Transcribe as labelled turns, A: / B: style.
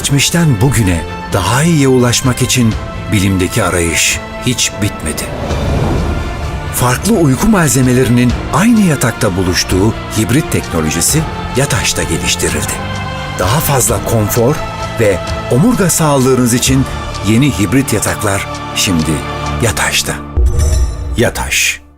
A: Geçmişten bugüne daha iyiye ulaşmak için bilimdeki arayış hiç bitmedi. Farklı uyku malzemelerinin aynı yatakta buluştuğu hibrit teknolojisi Yataş'ta geliştirildi. Daha fazla konfor ve omurga sağlığınız için yeni hibrit yataklar şimdi Yataş'ta. Yataş.